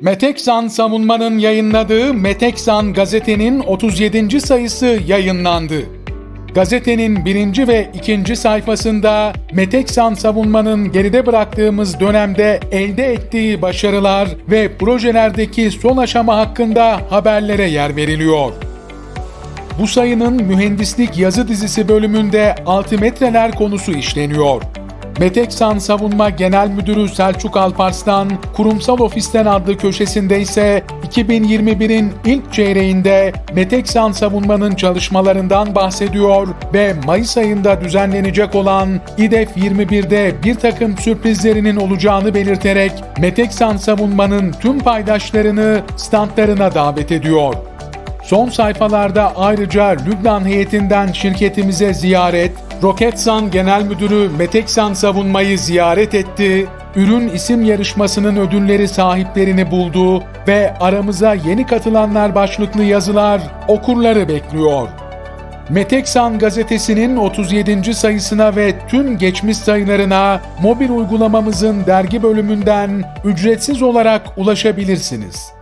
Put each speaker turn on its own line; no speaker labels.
Meteksan Savunma'nın yayınladığı Meteksan gazetenin 37. sayısı yayınlandı. Gazetenin birinci ve ikinci sayfasında Meteksan Savunma'nın geride bıraktığımız dönemde elde ettiği başarılar ve projelerdeki son aşama hakkında haberlere yer veriliyor. Bu sayının mühendislik yazı dizisi bölümünde altimetreler konusu işleniyor. Meteksan Savunma Genel Müdürü Selçuk Alparslan, Kurumsal Ofisten adlı köşesinde ise 2021'in ilk çeyreğinde Meteksan Savunma'nın çalışmalarından bahsediyor ve Mayıs ayında düzenlenecek olan İDEF 21'de bir takım sürprizlerinin olacağını belirterek Meteksan Savunma'nın tüm paydaşlarını standlarına davet ediyor. Son sayfalarda ayrıca Lübnan heyetinden şirketimize ziyaret, Roketsan Genel Müdürü Meteksan Savunmayı ziyaret etti, ürün isim yarışmasının ödülleri sahiplerini buldu ve aramıza yeni katılanlar başlıklı yazılar okurları bekliyor. Meteksan gazetesinin 37. sayısına ve tüm geçmiş sayılarına mobil uygulamamızın dergi bölümünden ücretsiz olarak ulaşabilirsiniz.